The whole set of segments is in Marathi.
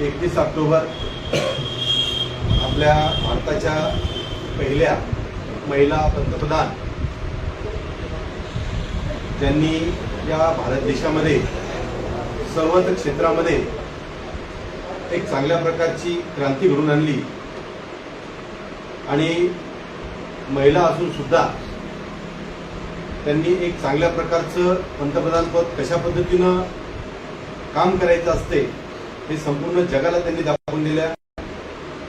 एकतीस ऑक्टोबर आपल्या भारताच्या पहिल्या महिला पंतप्रधान ज्यांनी या भारत देशामध्ये सर्वच क्षेत्रामध्ये एक चांगल्या प्रकारची क्रांती घडून आणली. आणि महिला असून सुद्धा त्यांनी एक चांगल्या प्रकारचं पंतप्रधानपद कशा पद्धतीनं काम करायचं असते हे संपूर्ण जगाला त्यांनी दाखवून दिल्या.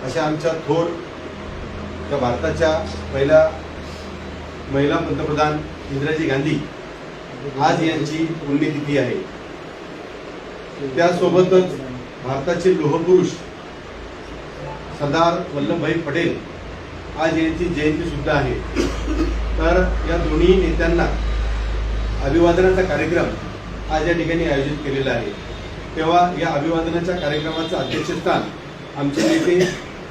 अशा आमच्या थोर त्या भारताच्या पहिल्या महिला पंतप्रधान इंदिराजी गांधी आज यांची पुण्यतिथी आहे. त्यासोबतच भारताचे लोहपुरुष सरदार वल्लभभाई पटेल आज यांची जयंती सुद्धा आहे. तर या दोन्ही नेत्यांना अभिवादनाचा कार्यक्रम आज या ठिकाणी आयोजित केलेला आहे. तेव्हा या अभिवादनाच्या कार्यक्रमाचं अध्यक्षस्थान आमचे नेते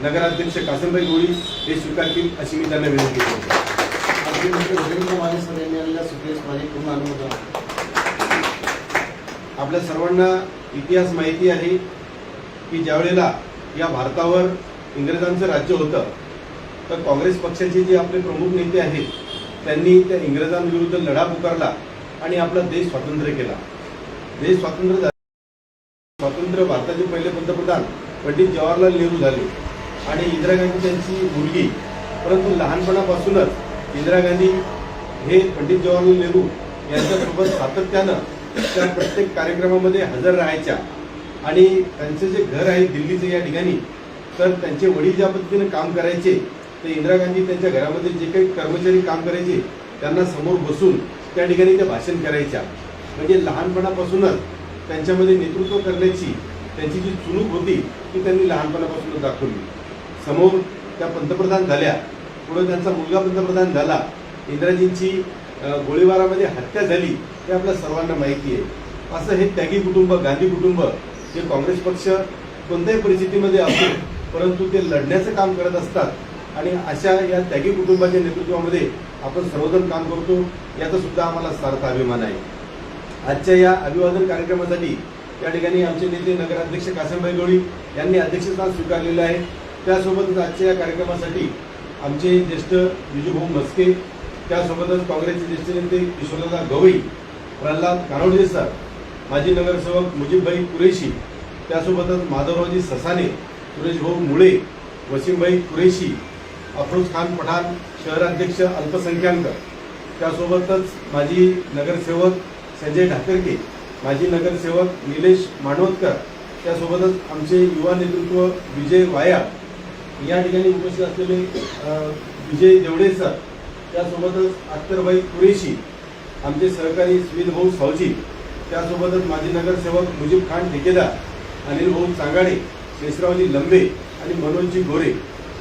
नगराध्यक्ष कासमभाई गोळी हे स्वीकारतील अशी मी त्यांना विनंती करतो. माजी मंत्री रवींद्र माने सर यांनी आलेल्या सुप्रियस माझे पूर्ण अनुमोदन आपल्या सर्वांना इतिहास माहिती आहे की ज्यावेळेला या भारतावर इंग्रजांचं राज्य होतं तर काँग्रेस पक्षाचे जे आपले प्रमुख नेते आहेत त्यांनी त्या इंग्रजांविरुद्ध लढा पुकारला आणि आपला देश स्वातंत्र्य केला. देश स्वातंत्र्य झाला स्वातंत्र्य भारताचे पहिले पंतप्रधान पंडित जवाहरलाल नेहरू झाले. आणि इंदिरा गांधी त्यांची मुलगी. परंतु लहानपणापासूनच इंदिरा गांधी हे पंडित जवाहरलाल नेहरू यांच्यासोबत सातत्यानं त्या प्रत्येक कार्यक्रमामध्ये हजर राहायच्या. आणि त्यांचं जे घर आहे दिल्लीचं या ठिकाणी तर त्यांचे वडील ज्या पद्धतीनं काम करायचे तर इंदिरा गांधी त्यांच्या घरामध्ये जे काही कर्मचारी काम करायचे त्यांना समोर बसून त्या ठिकाणी त्या भाषण करायच्या. म्हणजे लहानपणापासूनच त्यांच्यामध्ये नेतृत्व करण्याची त्यांची जी चुणूक होती ती त्यांनी लहानपणापासूनच दाखवली. समोर त्या पंतप्रधान झाल्या पुढे त्यांचा मुलगा पंतप्रधान झाला इंदिराजींची गोळीबारामध्ये हत्या झाली हे आपल्या सर्वांना माहिती आहे. असं हे त्यागी कुटुंब गांधी कुटुंब जे काँग्रेस पक्ष कोणत्याही परिस्थितीमध्ये असो परंतु ते लढण्याचं काम करत असतात. आणि अशा या त्यागी कुटुंबाच्या नेतृत्वामध्ये आपण सर्वजण काम करतो याचा सुद्धा आम्हाला सार्थ अभिमान आहे. आजच्या या अभिवादन कार्यक्रमासाठी या ठिकाणी आमचे नेते नगराध्यक्ष कासमभाई गवळी यांनी अध्यक्षस्थान स्वीकारलेलं आहे. त्यासोबतच आजच्या या कार्यक्रमासाठी आमचे ज्येष्ठ विजूभाऊ मस्के त्यासोबतच काँग्रेसचे ज्येष्ठ नेते किशोरदादा गवई प्रल्हाद कानोडे सर माजी नगरसेवक मुजीबभाई कुरेशी त्यासोबतच माधवरावजी ससाने सुरेशभाऊ मुळे वसीमभाई कुरेशी अफरोज खान पठाण शहराध्यक्ष अल्पसंख्याक त्यासोबतच माजी नगरसेवक संजय ठाकरके माजी नगरसेवक निलेश मांडवतकर त्यासोबतच आमचे युवा नेतृत्व विजय वाया या ठिकाणी उपस्थित असलेले विजय देवडे सर त्यासोबतच अख्तरबाई कुरेशी आमचे सहकारी स्मित भाऊ सावजी त्यासोबतच माजी नगरसेवक मुजीब खान ठेकेदार अनिल भाऊ चांगाडे शेषरावजी लंबे आणि मनोजी गोरे.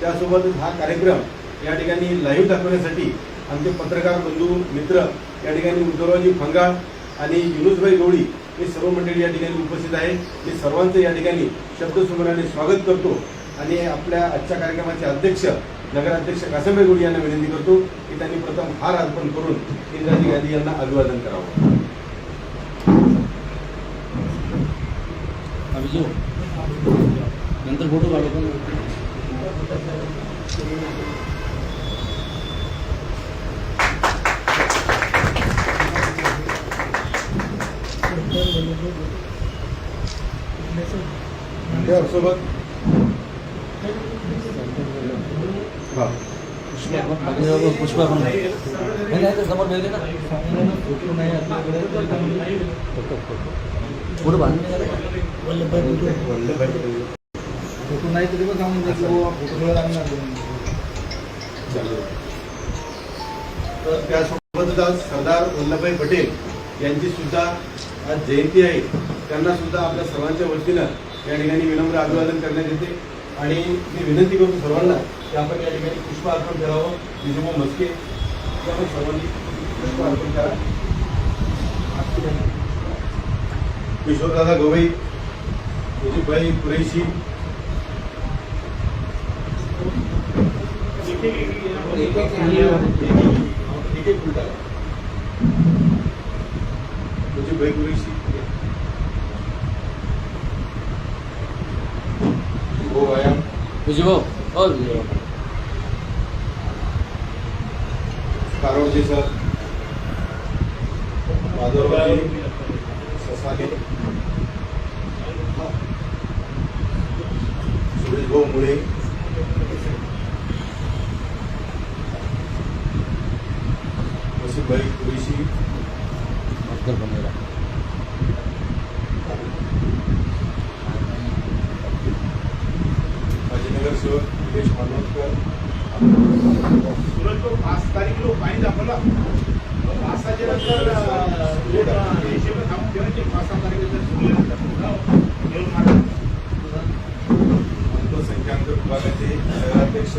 त्यासोबतच हा कार्यक्रम या ठिकाणी लाईव्ह दाखवण्यासाठी आमचे पत्रकार बंधू मित्र या ठिकाणी उद्धवरावजी फंगाळ आणि युनुसभाई गवळी हे सर्व मंडळी या ठिकाणी उपस्थित आहे मी सर्वांचं या ठिकाणी शब्दसुमराने स्वागत करतो आणि आपल्या आजच्या कार्यक्रमाचे अध्यक्ष नगराध्यक्ष कासमभाई गवळी यांना विनंती करतो की त्यांनी प्रथम हार अर्पण करून इंदिराजी गांधी यांना अभिवादन करावं. नंतर फोटो काढू सोबत पुष्पा पण समोर मिळते ना फोटो नाही तरी पण सांगून फोटो लागणार तर त्यासोबतच आज सरदार वल्लभभाई पटेल यांची सुद्धा आज जयंती आहे. त्यांना सुद्धा आपल्या सर्वांच्या वतीनं या ठिकाणी विनम्र अभिवादन करण्यात येते. आणि मी विनंती करतो सर्वांना की आपण या ठिकाणी पुष्प अर्पण करावं. विजोबा मस्के आपण सर्वांनी पुष्प अर्पण करा. किशोरदादा गवई मुजीबभाई कुरेशी. एक एक एक एक उलटा मुझे भाई कुरेशी हो व्यायाम बुझिबो ओ बुझिबो कारवडे सर. माधवरावजी ससाने. सुरेश भाऊ मुळे. वसीमभाई कुरेशी. मानवतकर सुरत को पाच तारीख लो पाणी दाखवला पाचसाच्या नंतर पाच सहा तारखेनंतर अल्पसंख्याक विभागाचे शहराध्यक्ष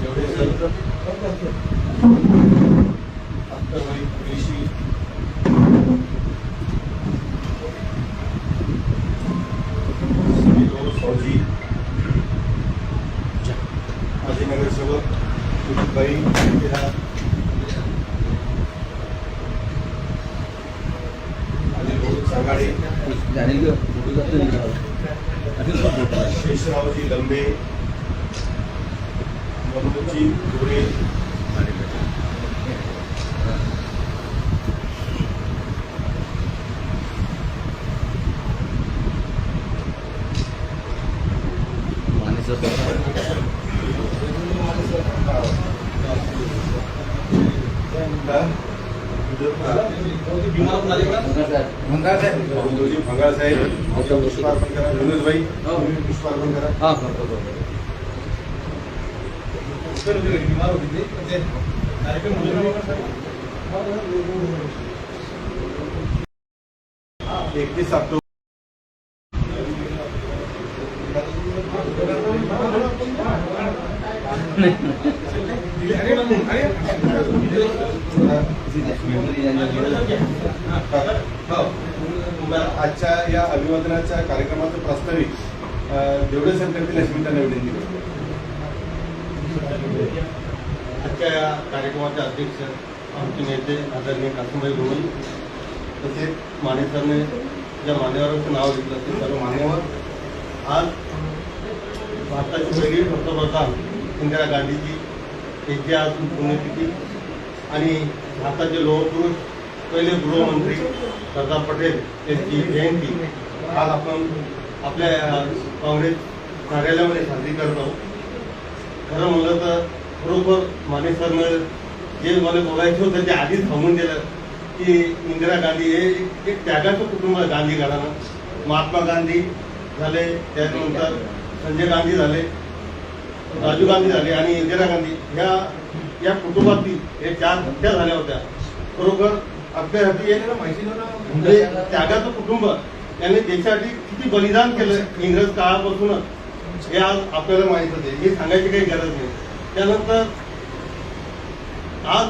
जेवढे सर हाँ करतो करतो होते ते कार्यक्रम एकतीस ऑक्टोबर आजच्या या अभिवादनाच्या कार्यक्रमाचं प्रास्ताविक अं, देवडे सर करतील अशी मी त्यांना विनंती करतो आजच्या या कार्यक्रमाचे अध्यक्ष आमचे नेते आदरणीय कासूबाई गोविल तसेच माने सरने ज्या मान्यवरांचं नाव घेतलं ते सर्व मान्यवर. आज भारताची पहिली पंतप्रधान इंदिरा गांधीजी यांची आज पुण्यतिथी आणि भारताचे लोहपुरुष पहिले गृहमंत्री सरदार पटेल यांची जयंती आज आपण आपल्या काँग्रेस कार्यालयामध्ये साजरी करत आहोत. खरं म्हणलं तर बरोबर माने सरनं जे मला बोलायचं होतं ते आधीच थांबून दिलं की इंदिरा गांधी हे एक- त्यागाचं कुटुंब आहे गांधी घराणं महात्मा गांधी झाले त्यानंतर संजय गांधी झाले राजीव गांधी झाले आणि इंदिरा गांधी ह्या या कुटुंबातील हे चार हत्या झाल्या होत्या. खरोखर आपल्यासाठी एक म्हणजे त्यागाचं कुटुंब त्यांनी देशासाठी किती बलिदान केलं इंग्रज काळापासूनच? हे आज आपल्याला माहीत होते. हे सांगायची काही गरज नाही. त्यानंतर आज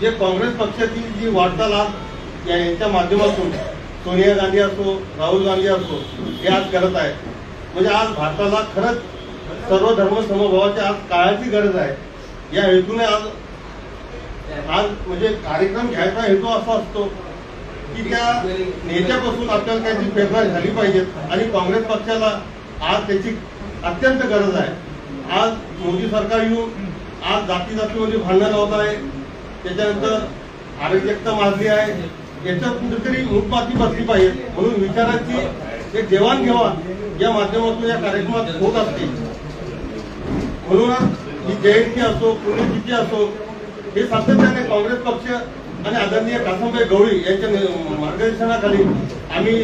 जे काँग्रेस पक्षातील जी वाटचाल आज यांच्या माध्यमातून सोनिया गांधी असो राहुल गांधी असो हे आज करत आहे म्हणजे आज भारताला खरंच सर्व धर्म समभावाची आज काळाची गरज आहे. या हेतूने आज आज म्हणजे कार्यक्रम घ्यायचा हेतू असा असतो. की त्या नेत्यापासून आपल्याला काहीतरी प्रेरणा झाली पाहिजेत आणि काँग्रेस पक्षाला आज त्याची अत्यंत गरज आहे. आज मोदी सरकार येऊन आज जाती जातीमध्ये भांडण होत आहे त्याच्यानंतर अराजकता माजली आहे याच्यात कुठेतरी मूठपाती बसली पाहिजे म्हणून विचारांची एक देवाणघेवाण या माध्यमातून या कार्यक्रमात होत असते. म्हणूनच ही जयंती असो पुण्यतिथी असो हे सातत्याने काँग्रेस पक्ष आणि आदरणीय कासमभाई गवळी यांच्या मार्गदर्शनाखाली आम्ही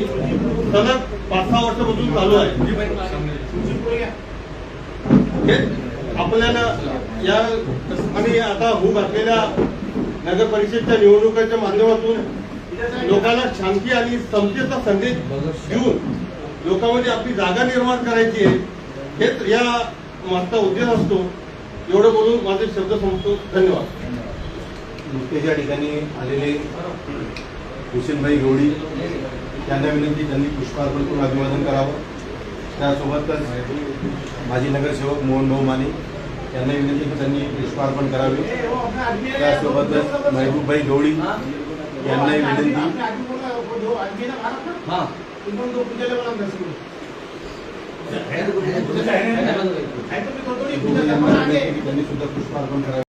सलग पाच सहा वर्षापासून चालू आहे. हे आपल्याला या आणि आता होऊ घातलेल्या नगर परिषदच्या निवडणुकांच्या माध्यमातून लोकांना शांती आणि समतेचा संदेश देऊन लोकांमध्ये आपली जागा निर्माण करायची आहे हेच या मागचा उद्देश असतो. एवढं बोलून माझे शब्द संपतो. धन्यवाद. नुकतेच या ठिकाणी आलेले हुसेनभाई गवडी त्यांना विनंती त्यांनी पुष्पार्पण करून अभिवादन करावं. त्यासोबतच माजी नगरसेवक मोहन भाऊ माने यांना विनंती की त्यांनी पुष्पार्पण करावे. त्यासोबतच महबूबभाई गवडी यांनाही विनंती. दो आदमी ना भारत में हाँ उनको दो पूजा लेवल अंदर से है तो भी थोड़ी पूजा लेवल आगे त्यांनी सुद्धा पुष्पार्पण करावे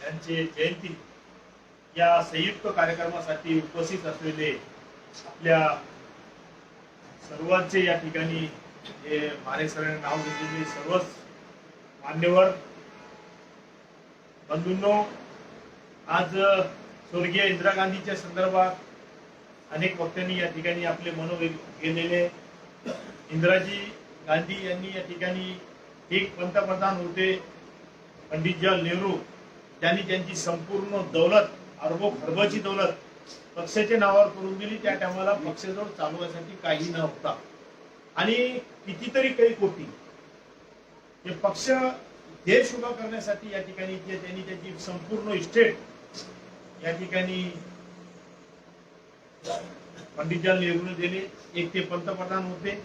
यांचे जयंती या संयुक्त कार्यक्रमासाठी उपस्थित असलेले आपल्या सर्वांचे या ठिकाणी हे माने सरांनी नाव घेतलेले सर्वच मान्यवर बंधूंनो आज स्वर्गीय इंदिरा गांधीच्या संदर्भात अनेक वक्त्यांनी या ठिकाणी आपले मनोवे गेलेले इंदिराजी गांधी यांनी या ठिकाणी एक पंतप्रधान होते पंडित जवाहरलाल नेहरू. त्यांनी त्यांची संपूर्ण दौलत अरबो खरबची दौलत पक्षाच्या नावावर करून दिली. त्या टायमाला पक्षाजवळ चालवण्यासाठी काही नव्हता. आणि कितीतरी काही कोटी हे पक्ष देश उभा करण्यासाठी या ठिकाणी जे त्यांनी त्याची संपूर्ण इस्टेट या ठिकाणी पंडित जवाहरलाल नेहरूने दिले. एक ते पंतप्रधान होते.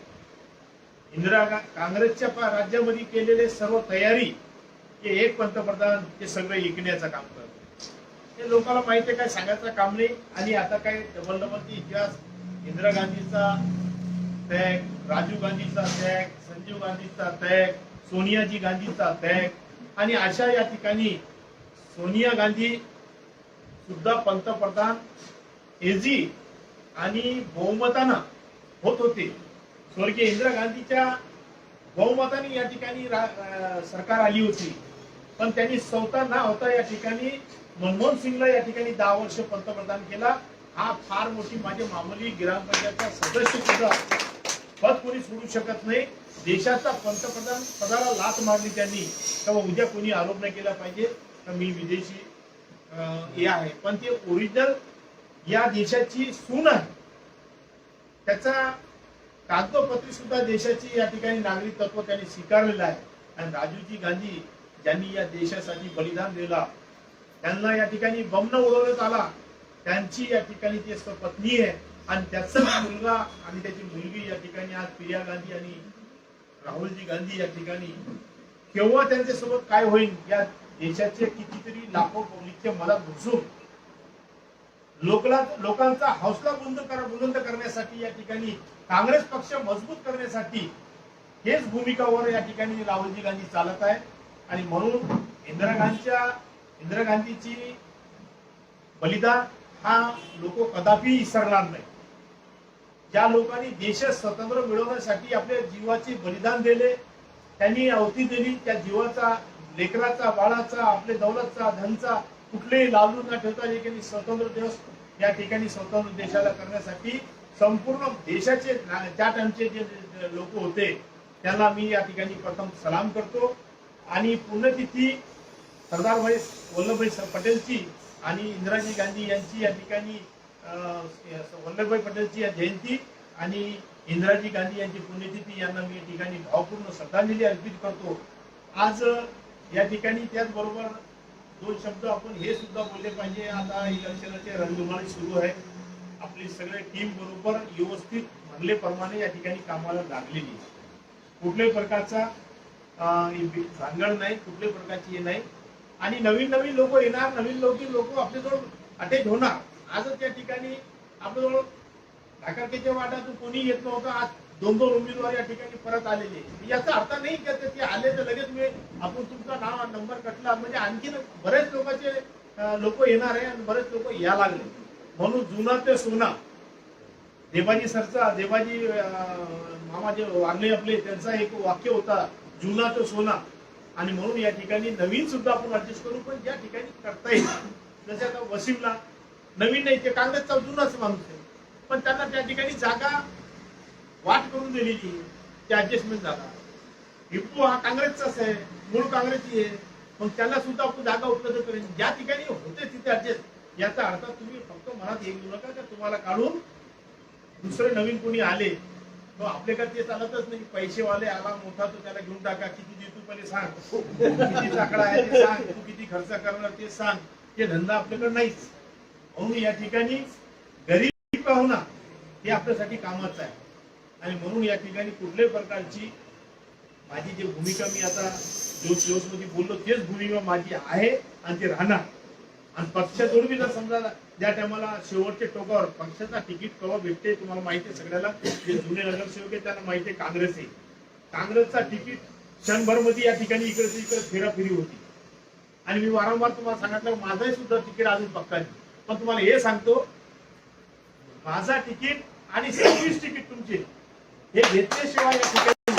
इंदिरा काँग्रेसच्या राज्यामध्ये केलेले सर्व तयारी हे एक पंतप्रधान ते सगळं ऐकण्याचं काम करत हे लोकांना माहिती आहे काय? सांगायचं काम नाही. आणि आता काय? डबल डबल इतिहास इंदिरा गांधीचा त्याग राजीव गांधीचा त्याग संजीव गांधीचा त्याग सोनियाजी गांधीचा त्याग. आणि अशा या ठिकाणी सोनिया गांधी सुद्धा पंतप्रधान एजी आणि बहुमतानं होत होते. स्वर्गीय इंदिरा गांधीच्या बहुमताने या ठिकाणी सरकार आली होती. पण त्यांनी स्वतः ना होता या ठिकाणी मनमोहन सिंगला या ठिकाणी दहा वर्ष पंतप्रधान केला. हा फार मोठी माझ्या मामूली ग्रामपंचायतचा सदस्य सुद्धा पद कोणी सोडू शकत नाही. देशाचा पंतप्रधान पदाला लाच मारली त्यांनी. तेव्हा उद्या कोणी आरोप नाही केला पाहिजे. तर मी विदेशी हे आहे. पण ते ओरिजिनल या देशाची सून आहे. त्याचा कागदोपत्री सुद्धा देशाची या ठिकाणी नागरिक तत्व त्यांनी स्वीकारलेलं आहे. आणि राजीवजी गांधी ज्यांनी या देशासाठी बलिदान दिला त्यांना या ठिकाणी बमन उडवण्यात आला. त्यांची या ठिकाणी ती पत्नी आहे. आणि त्याचा मुलगा आणि त्याची मुलगी या ठिकाणी आज प्रिया गांधी आणि राहुलजी गांधी या ठिकाणी. केव्हा त्यांच्यासोबत काय होईल या देशाचे कितीतरी लाखो पब्लिकचे मला घुसून लोकला लोकांचा हौसला बुलंद कर बुलंद करण्यासाठी या ठिकाणी काँग्रेस पक्ष मजबूत करण्यासाठी हेच भूमिकावर या ठिकाणी राहुलजी गांधी चालत आहे आणि म्हणून इंदिरा गांधीच्या इंदिरा गांधीची बलिदान हा लोक कदापि विसरणार नाही ज्या लोकांनी देश स्वतंत्र मिळवण्यासाठी आपल्या जीवाचे बलिदान दिले त्यांनी अवती दिली त्या जीवाचा लेकराचा बाळाचा आपल्या दौलतचा धनचा कुठलेही लावलू न ठेवता जे काही स्वतंत्र दिवस या ठिकाणी स्वतंत्र देशाला करण्यासाठी संपूर्ण देशाचे त्या टाइमचे जे लोक होते त्यांना मी या ठिकाणी प्रथम सलाम करतो. आणि पुण्यतिथी सरदारभाई वल्लभभाई पटेलची आणि इंदिराजी गांधी यांची या ठिकाणी वल्लभभाई पटेलची या जयंती आणि इंदिराजी गांधी यांची पुण्यतिथी यांना मी या ठिकाणी भावपूर्ण श्रद्धांजली अर्पित करतो. आज या ठिकाणी त्याचबरोबर दोन शब्द आपण हे सुद्धा बोलले पाहिजे. आता इलेक्शनाचे रणधुमाळी सुरू आहे. आपली सगळे टीम बरोबर व्यवस्थित म्हणलेप्रमाणे या ठिकाणी कामाला लागलेली कुठल्याही प्रकारचा अं, नाही कुठल्याही प्रकारची हे नाही. आणि नवीन नवीन लोक येणार नवीन लोक लोक आपल्याजवळ अटॅच होणार. आजच त्या ठिकाणी आपल्याजवळ ढाकाकेच्या वाटातून कोणी येत नव्हतं. आज दोन दोन उमेदवार या ठिकाणी परत आलेले याचा अर्थ नाही की ते- आले तर लगेच मी आपण तुमचा नाव नंबर कटला. म्हणजे आणखीन बरेच लोकांचे लोक येणार आहे आणि बरेच लोक या लागले. म्हणून जुना ते सोना देवाजी सरचा देवाजी अं, मामा जे आपले त्यांचा एक वाक्य होता जुना तो सोना. आणि म्हणून या ठिकाणी नवीन सुद्धा आपण ऍडजस्ट करू पण ज्या ठिकाणी करता येईल. जसे आता वसीमला नवीन नाही ते काँग्रेसचा जुनाच माणूस आहे. पण त्यांना त्या ठिकाणी जागा वाट करून दिलेली ते ऍडजस्टमेंट झाला. हिप्पू हा काँग्रेसचाच आहे मूळ काँग्रेसची आहे मग त्यांना सुद्धा आपण जागा उपलब्ध करेन ज्या ठिकाणी होते तिथे ऍडजस्ट याचा अर्थ तुम्ही फक्त मनात येऊ नका का तुम्हाला काढून दुसरे नवीन कोणी आले तो आपल्याकडे ते चालतच नाही. पैसेवाले आला मोठा तो त्याला घेऊन टाका. किती देतो पहिले सांग. किती आकडा आहे ते सांग. तू किती खर्च करणार ते सांग. ते धंदा आपल्याकडे नाहीच. म्हणून या ठिकाणी गरीब पाहुणा हे आपल्यासाठी कामाचं आहे. आणि म्हणून या ठिकाणी कुठल्याही प्रकारची माझी जी भूमिका मी आता जोश जोशमध्ये बोललो तेच भूमिका माझी आहे आणि ती राहणार. आणि पक्ष मी जर समजा ज्या टायमाला शेवटच्या टोकावर पक्षाचा तिकीट कवा भेटते तुम्हाला माहिती आहे सगळ्याला जे जुने नगरसेवक आहेत त्यांना माहिती आहे काँग्रेस आहे. काँग्रेसचा तिकीट क्षणभरमध्ये या ठिकाणी इकडे इकडे फेराफेरी होती. आणि मी वारंवार तुम्हाला सांगितलं माझंही सुद्धा तिकीट अजून पक्का नाही. पण तुम्हाला हे सांगतो माझा तिकीट आणि सव्वीस तिकीट तुमचे. हे घेतल्याशिवाय या ठिकाणी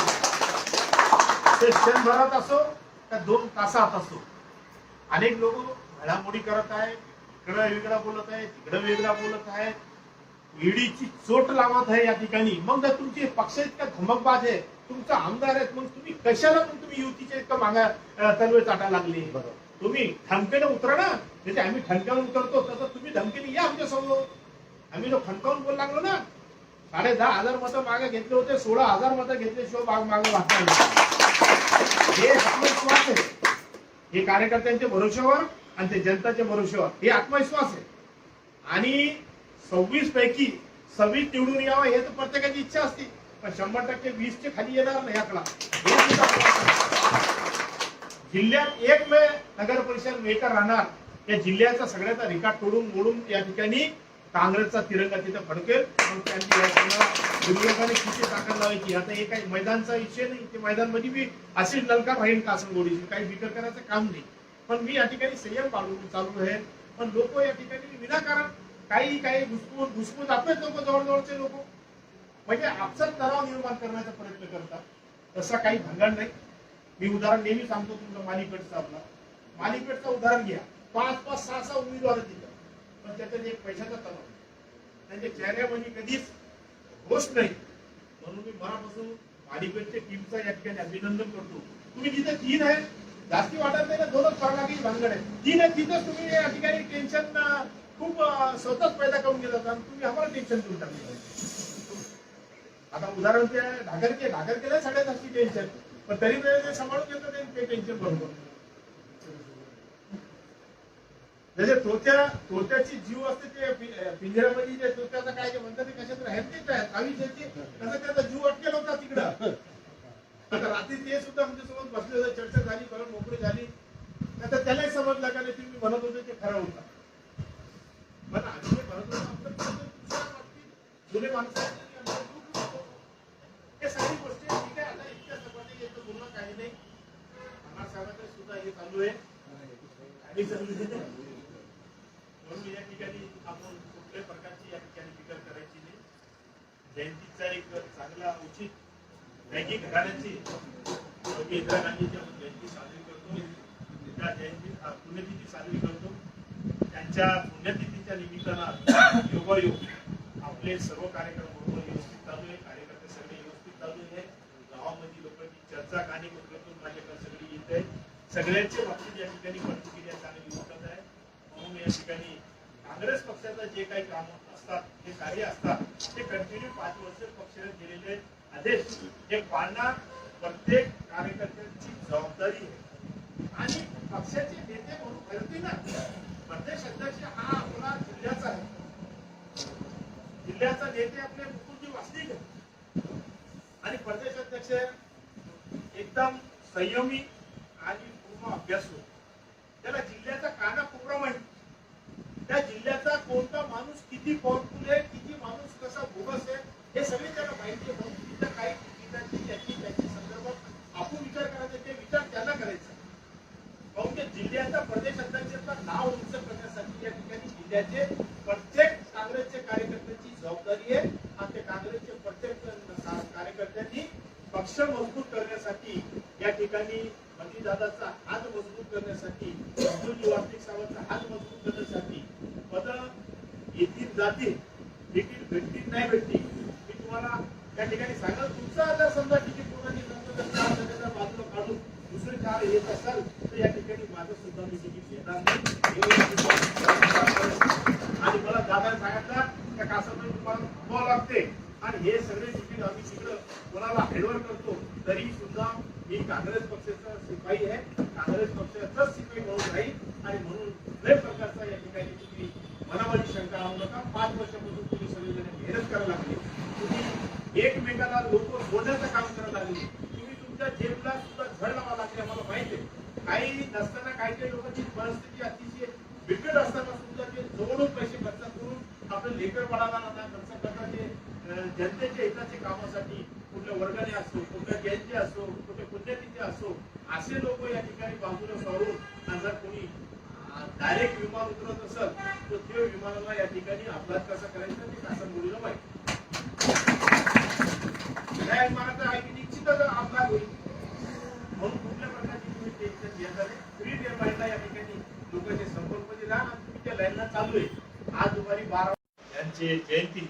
ते क्षणभरात असो का दोन तासात असो. अनेक लोक घडामोडी करत आहेत इकडं वेगळा बोलत आहे तिकडं वेगळा बोलत आहे ईडीची चोट लावत आहे या ठिकाणी. मग जर तुमचे पक्ष इतका धमकबाज आहे तुमचा आमदार आहेत मग तुम्ही कशाला मग तुम्ही युतीचे इतकं मागा तलवे चाटा लागले? तुम्ही ठणकेने उतरा ना. म्हणजे आम्ही ठणकावून उतरतो तसं तुम्ही धमकीने या आमच्यासमोर. आम्ही जो ठणकावून बोल लागलो ना साडे दहा हजार मतं मागे घेतले होते सोळा हजार मतं घेतल्याशिवाय बाग मागे वाचता हे आत्मविश्वास आहे. हे कार्यकर्त्यांच्या भरोश्यावर आणि ते जनताच्या भरोश्यावर. हे आत्मविश्वास आहे. आणि सव्वीस पैकी सव्वीस निवडून यावं हे तर प्रत्येकाची इच्छा असते. पण शंभर टक्के वीसचे खाली येणार नाही आकडा जिल्ह्यात एक मे नगर परिषद मेकर राहणार. या जिल्ह्याचा सगळ्याचा रिकार्ड तोडून मोडून या ठिकाणी काँग्रेसचा तिरंगा तिथं फडकेल. मग त्यांची या विरोधकांनी किती ताकद लावायची. आता हे काही मैदानचा विषय नाही. ते मैदानमध्ये मी अशी ललका राहील कासनगोडीची काही बिकर करायचं काम नाही. पण मी या ठिकाणी संयम पाळून चालू आहे. पण लोक या ठिकाणी विनाकारण काही काही घुसपून घुसपून आपलेच लोक जवळजवळचे लोक. म्हणजे आपसात तणाव निर्माण करण्याचा प्रयत्न करतात. तसा काही भांडण नाही. मी उदाहरण नेहमी सांगतो तुमचं मालिपेठचं आपला मालिपेठचं उदाहरण घ्या. पाच पाच सहा सहा उमेदवार आहेत पण त्याच्यात एक पैशाचा तणाव त्यांच्या चेहऱ्यामध्ये कधीच होश नाही. म्हणून मी मनापासून मालिपेठच्या टीमचा या ठिकाणी अभिनंदन करतो. तुम्ही जिथे तीन आहे जास्ती वाटत नाही ना दोनच परवानगी भानगड आहे. तीन आहे तिथंच तुम्ही या ठिकाणी टेन्शन खूप स्वतःच पैदा करून गेला होता तुम्ही आम्हाला टेन्शन देऊन टाकले. आता उदाहरण ते ढागर ढागर केलं सगळ्यात जास्ती टेन्शन पण तरी ते सांभाळून घेतो ते टेन्शन बरोबर म्हणजे तोत्या तोत्याची जीव असते ते पिंजऱ्यामध्ये जे तोत्याचा काय ते म्हणतात ते कशात राहत नाही काय? आयुष्याची तसं त्याचा जीव अटकेला होता तिकडं? आता रात्री ते सुद्धा म्हणजे सोबत बसले होते चर्चा झाली परत मोकळी झाली. आता त्यालाही समजलं का नाही तुम्ही म्हणत होते ते खरं होता. पण आम्ही म्हणत होतो जुने माणसं हे सगळी गोष्टी ठीक आहे आता इतक्या सपाटी येतं बोलणं काही नाही. अण्णा साहेबांचं सुद्धा हे चालू आहे. आणि चालू म्हणून या ठिकाणी आपण कुठल्याही प्रकारची या ठिकाणी फिकर करायची नाही. जयंतीचा एक चांगला उचित लैंगिक घराण्याची इंदिरा गांधीच्या जयंती साजरी करतो. त्या जयंती पुण्यतिथी साजरी करतो. त्यांच्या पुण्यतिथीच्या निमित्तानं योगायोग आपले सर्व कार्यक्रम बरोबर व्यवस्थित चालू आहे. कार्यकर्ते सगळे व्यवस्थित चालू आहे. गावामध्ये लोकांची चर्चा कानिकोपऱ्यातून माझ्याकडे सगळी येत आहे. सगळ्यांच्या बाबतीत या ठिकाणी प्रतिक्रिया चांगली उत्तम आहे. म्हणून या ठिकाणी काँग्रेस पक्षाचं जे काही काम असतात जे कार्य असतात ते कंटिन्यू पाच वर्ष पक्षाने दिलेले आदेश हे पाळणार प्रत्येक कार्यकर्त्यांची जबाबदारी आहे. आणि पक्षाचे नेते म्हणून करते ना प्रदेश अध्यक्ष हा आपला जिल्ह्याचा आहे. जिल्ह्याचा नेते आपले मुकुंदजी वासनिक आहे आणि प्रदेश अध्यक्ष एकदम संयमी आणि पूर्ण अभ्यास होतो त्याला जिल्ह्याचा काना कोपरा माहिती त्या जिल्ह्याचा कोणता माणूस किती पॉवरफुल आहे किती माणूस कसा बोगस आहे हे सगळे त्यांना माहिती आहे. म्हणून तिथं काही त्याच्या संदर्भात आपण विचार करायचा ते विचार करायचा काहून जिल्ह्याचा प्रदेश अध्यक्षाचं नाव उंच करण्यासाठी या ठिकाणी जिल्ह्याचे प्रत्येक काँग्रेसचे कार्यकर्त्याची जबाबदारी आहे. आणि ते काँग्रेसचे प्रत्येक कार्यकर्त्यांनी पक्ष मजबूत करण्यासाठी या ठिकाणी दादाचा हात मजबूत करण्यासाठी अब्दुल वार्तिक साहेबांचा हात मजबूत येतील जातील देखील भेटतील नाही भेटतील? मी तुम्हाला त्या ठिकाणी सांगाल तुमचा आता समजा तिकीट पूर्ण नंतर बाजूला काढून दुसरे चार येत असाल तर या ठिकाणी माझं सुद्धा मी तिकीट घेणार नाही. आणि मला दादा सांगितलं त्या कासामध्ये तुम्हाला बोलावं लागते. आणि हे सगळे तिकीट आम्ही तिकडं कोणाला हेडवर करतो तरी सुद्धा मी काँग्रेस पक्षाचा शिपाई आहे काँग्रेस पक्षाचाच शिपाई म्हणून राहील आणि म्हणून कुठल्याही प्रकारचा या ठिकाणी तुम्ही मनामध्ये शंका आणू नका पाच वर्षापासून तुम्ही सगळेजण मेहनत करायला लागले तुम्ही एकमेकाला लोक बोलण्याचं काम करायला लागले तुम्ही तुमच्या जेबला सुद्धा झड लावा लागली आम्हाला माहिती आहे. काही नसताना काही काही लोकांची परिस्थिती अतिशय बिकट असताना सुद्धा ते जवळून पैसे खर्च करून आपलं लेकर पडायला खर्च करतात ते जनतेच्या हिताच्या कामासाठी कुठल्या वर्गाने असो कुठल्या जयंती असो कुठल्या पुण्यतिथी असो असे लोक या ठिकाणी बाजूला सोडून जर कोणी डायरेक्ट विमान उतरत असेल तर ते विमानाला या ठिकाणी अपघात कसा करायचा ते कसं मुलीला माहिती निश्चितच अपघात होईल म्हणून कुठल्या प्रकारची तुम्ही टेन्शन या ठिकाणी लोकांचे संपर्कमध्ये राहा आणि तुम्ही त्या लाईनला चालू आहे. आज दुपारी बारा यांची जयंती.